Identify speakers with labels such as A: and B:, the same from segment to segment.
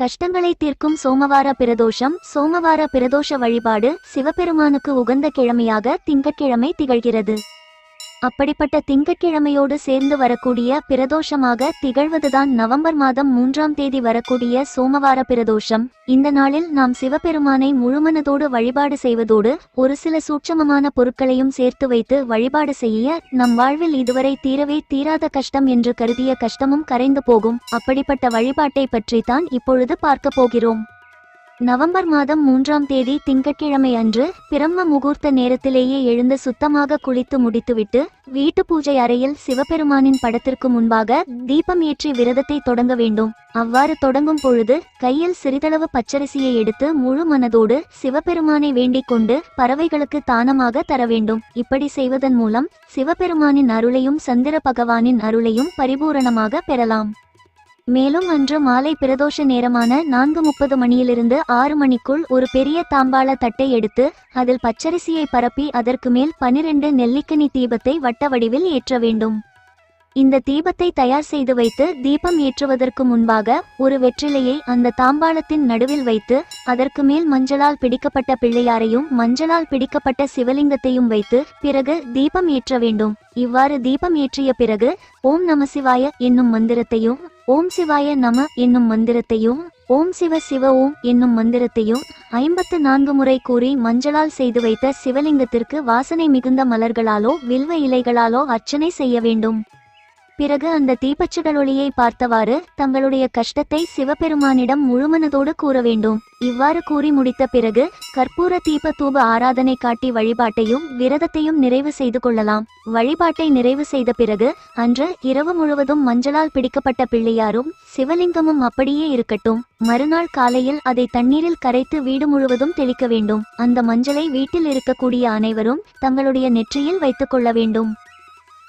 A: கஷ்டங்களை தீர்க்கும் சோமவார பிரதோஷம் சோமவார பிரதோஷ வழிபாடு சிவபெருமானுக்கு உகந்த கிழமையாக திங்கட்கிழமை திகழ்கிறது. அப்படிப்பட்ட திங்கட்கிழமையோடு சேர்ந்து வரக்கூடிய பிரதோஷமாக திகழ்வதுதான் நவம்பர் மாதம் மூன்றாம் தேதி வரக்கூடிய சோமவார பிரதோஷம். இந்த நாளில் நாம் சிவபெருமானை முழுமனதோடு வழிபாடு செய்வதோடு ஒரு சில சூட்சமமான பொருட்களையும் சேர்த்து வைத்து வழிபாடு செய்ய நம் வாழ்வில் இதுவரை தீரவே தீராத கஷ்டம் என்று கருதிய கஷ்டமும் கரைந்து போகும். அப்படிப்பட்ட வழிபாட்டை பற்றித்தான் இப்பொழுது பார்க்க போகிறோம். நவம்பர் மாதம் மூன்றாம் தேதி திங்கட்கிழமை அன்று பிரம்ம முகூர்த்த நேரத்திலேயே எழுந்து சுத்தமாக குளித்து முடித்துவிட்டு வீட்டு பூஜை அறையில் சிவபெருமானின் படத்திற்கு முன்பாக தீபம் ஏற்றி விரதத்தை தொடங்க வேண்டும். அவ்வாறு தொடங்கும் பொழுது கையில் சிறிதளவு பச்சரிசியை எடுத்து முழு மனதோடு சிவபெருமானை வேண்டிக் கொண்டு பறவைகளுக்கு தானமாக தர வேண்டும். இப்படி செய்வதன் மூலம் சிவபெருமானின் அருளையும் சந்திர பகவானின் அருளையும் பரிபூரணமாக பெறலாம். மேலும் அன்று மாலை பிரதோஷ நேரமான நான்கு முப்பது மணியிலிருந்து ஆறு மணிக்குள் ஒரு பெரிய தாம்பாள தட்டை எடுத்து அதில் பச்சரிசியை பரப்பி அதற்கு மேல் பனிரெண்டு நெல்லிக்கனி தீபத்தை வட்ட வடிவில் ஏற்ற வேண்டும். இந்த தீபத்தை தயார் செய்து வைத்து தீபம் ஏற்றுவதற்கு முன்பாக ஒரு வெற்றிலையை அந்த தாம்பாளத்தின் நடுவில் வைத்து அதற்கு மேல் மஞ்சளால் பிடிக்கப்பட்ட பிள்ளையாரையும் மஞ்சளால் பிடிக்கப்பட்ட சிவலிங்கத்தையும் வைத்து பிறகு தீபம் ஏற்ற வேண்டும். இவ்வாறு தீபம் ஏற்றிய பிறகு ஓம் நமசிவாய என்னும் மந்திரத்தையும் ஓம் சிவாய நம என்னும் மந்திரத்தையும் ஓம் சிவ சிவ ஓம் என்னும் மந்திரத்தையும் ஐம்பத்து நான்கு முறை கூறி மஞ்சளால் செய்து வைத்த சிவலிங்கத்திற்கு வாசனை மிகுந்த மலர்களாலோ வில்வ இலைகளாலோ அர்ச்சனை செய்ய வேண்டும். பிறகு அந்த தீபச்சுடலொளியை பார்த்தவாறு தங்களுடைய கஷ்டத்தை சிவபெருமானிடம் முழுமனதோடு கூற வேண்டும். இவ்வாறு கூறி முடித்த பிறகு கற்பூர தீப தூப ஆராதனை காட்டி வழிபாட்டையும் விரதத்தையும் நிறைவு செய்து கொள்ளலாம். வழிபாட்டை நிறைவு செய்த பிறகு அன்று இரவு முழுவதும் மஞ்சளால் பிடிக்கப்பட்ட பிள்ளையாரும் சிவலிங்கமும் அப்படியே இருக்கட்டும். மறுநாள் காலையில் அதை தண்ணீரில் கரைத்து வீடு முழுவதும் தெளிக்க வேண்டும். அந்த மஞ்சளை வீட்டில் இருக்கக்கூடிய அனைவரும் தங்களுடைய நெற்றியில் வைத்துக் கொள்ள வேண்டும்.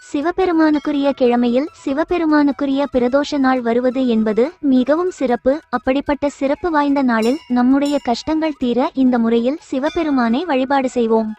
A: சிவபெருமானுக்குரிய கிழமையில் சிவபெருமானுக்குரிய பிரதோஷ நாள் வருவது என்பது மிகவும் சிறப்பு. அப்படிப்பட்ட சிறப்பு வாய்ந்த நாளில் நம்முடைய கஷ்டங்கள் தீர இந்த முறையில் சிவபெருமானை வழிபாடு செய்வோம்.